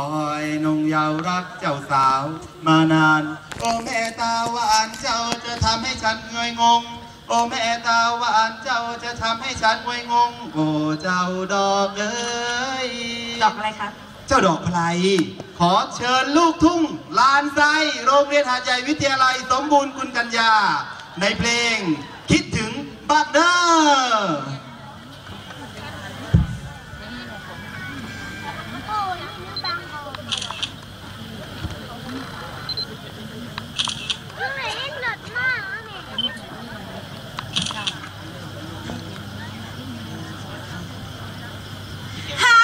คอยนงเยาวรักเจ้าสาวมานาน โอ้แม่ตาหวานเจ้าจะทำให้ฉันเงยงง โอ้แม่ตาหวานเจ้าจะทำให้ฉันเงยงง โอ้เจ้าดอกเอ้ยดอกอะไรคะ เจ้าดอกไพรขอเชิญลูกทุ่งลานไซโรงเรียนหาดใหญ่วิทยาลัยสมบูรณ์คุณกัญญา ในเพลงคิดถึงบักเดอร์ ฮา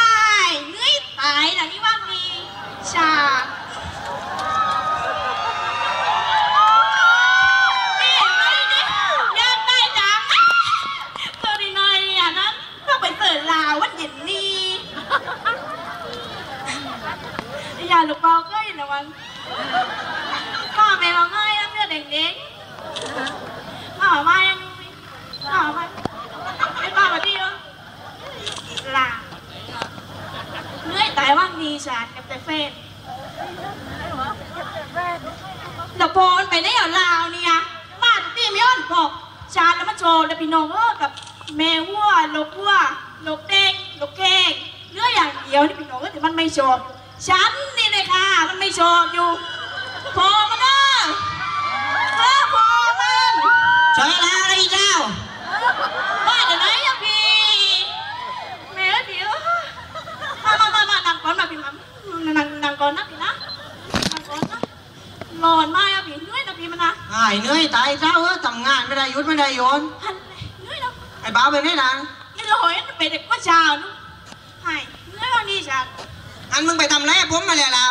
ยเนื้อยตายแล้วนี่ว่ามีชานี่ไหมนี่อยากได้จังตัวดีหน่อยอะนะต้องไปเปิดลาววันเย็นนี้อย่าลูกเบาก็ อนพ่อแม่เราง่ายเพื่อนเด็กๆพ่อมายังพ่อมาไอ้ป้ามาดีวะลาเนื่อยตายว่างดีชาดกับแต่เฟนแต่พอนไปได้อย่างลาวเนี่ยมาตีไม่อ่อนบอกชาดแล้วมาโชว์แล้วพี่น้องเออกับแม่วัวลกวัวลกเด็กลกแกงเนื้ออย่างเดียวนี่พี่น้องก็แต่มันไม่โชว์ฉัน นี่เลยค่ะมันไม่โชว์อยู่พอมันเนอะเออพอมันใช่แล้วอะไรเจ้าว่าเดี๋ยวไหนอะพี่แม่เดี๋ยวมามามามานั่งก่อนมาพี่มัมนั่งนั่งก่อนนะพี่นะนั่งก่อนนะร้อนมากอะพี่เหนื่อยนะพี่มันนะหายเหนื่อยตายเจ้าเออทำงานไม่ได้หยุดไม่ได้โยนหันเลยเหนื่อยนะไอ้บ้าวไปไหนนางนี่เราเห็นเป็นเด็กว่าชาวนู้หายเหนื่อยวันนี้ฉัน อันมึงไปทำไรผมมาเลยล่ะ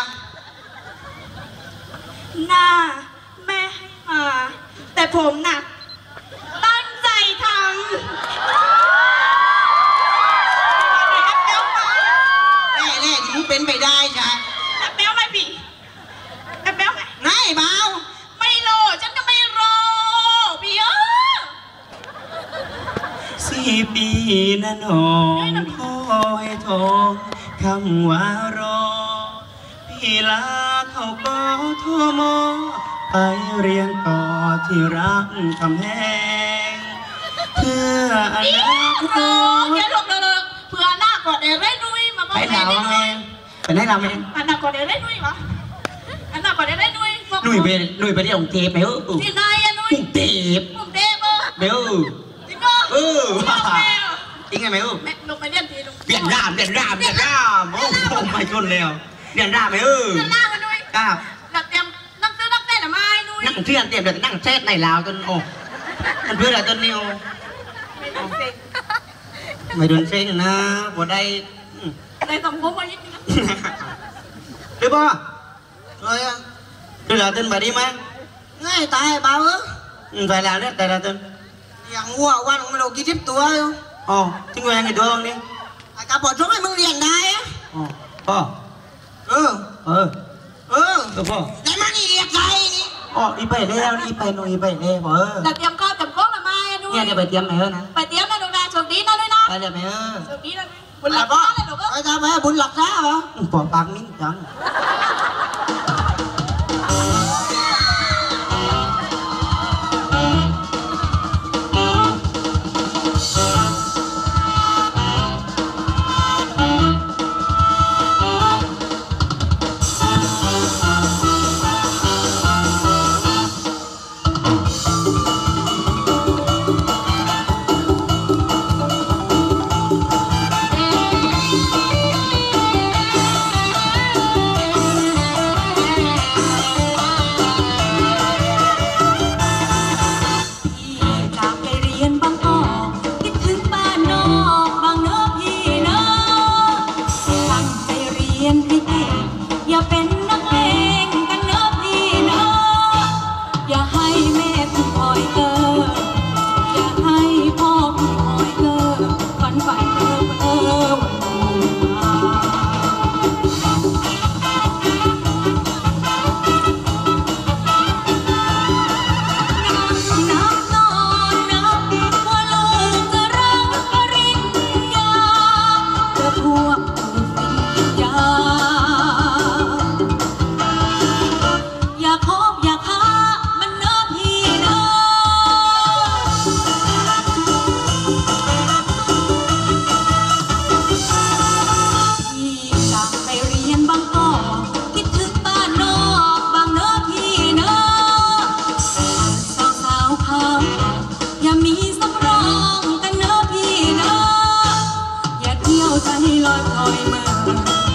หน้าแม่ให้มาแต่ผมน่ะ ตั้งใจทำแน่แน่ที่มึงเป็นไปได้จ้ะแอบแป๊วไหมพี่แอบแป๊วไหมไหนบ้าวไม่รอฉันก็ไม่รอพี่เออสี่ปีนะน้องพ่อให้ทอง คำว่ารอ พี่ลาเขาก็โทรมอไปเรียนต่อที่รักคำแหงเพื่ออนี่นาครอตอย่าหลบเลยเผื่อหน้ากอดเอเร่นุ้ยมาบอกไปเอลาวเร่แมนุ้ยงไปไหนลาวแมงอันหน้ากอดเอเร่นุ้ยวะอันหน้ากอดเอเร่นุ้ยบอกหนุ่ยไปหนุ่ยไปที่กรุงเทพไหมเออที่ไหนอะนุ้ยกรุงเทพผมเด้เบอร์เบลจริงเหรอเออบอกแม่จริงไงไหมเออแม่ลงไปเรียนทีลงเรียนรามเรียนรามเรียนรามโอ้ โหไม่ชนแล้วเรียนรามไหมเออเรียนหน้ามานุ้ยก้าวเราเตรียมนั่งซื้อนั่งเต้นหรือไม่นุ้ยนั่งเที่ยงเตรียมเดี๋ยวจะนั่งเซตในลาวจนโอ้มันเพื่ออะไรจนนิวไม่ต้องเซ็งไม่โดนเซ็งนะบ่ได้อืมเลยส่งผมมายิงนะหรือเปล่าเลยอะคือเราต้นแบบนี้ไหมง่ายตายบ้าวเอออืมใส่แล้วเนี่ยแต่ละต้นอย่างวัววันของมันเรากี่ทิพตัวอยู่อ๋อทิ้งไว้ยังไงตัวตรงนี้ไอ้กระบอกช่วยให้มึงเรียนได้อะอ๋อพ่อ เออ เออ เออเออพ่อแต่มันนี่เรียกใจนี่อ๋ออีไปแล้วอีไปโน่นอีไปแล้วพ่อเออเราเตรียมข้าวเตรียมข้าวหรือไม่อะนุ้ยเนี่ยจะไปเตรียมไหนเออนะไปเตรียมนะนุ้ยนะโชคดีนะนุ้ยนะไปเลยไหมเออโชคดีนะนุ้ยบุญหลับบ้านเลยหนูก็ไอ้ทำไมบุญหลักษาเหรออืมปอปากมิ้นจัง ใจลอยคอยมา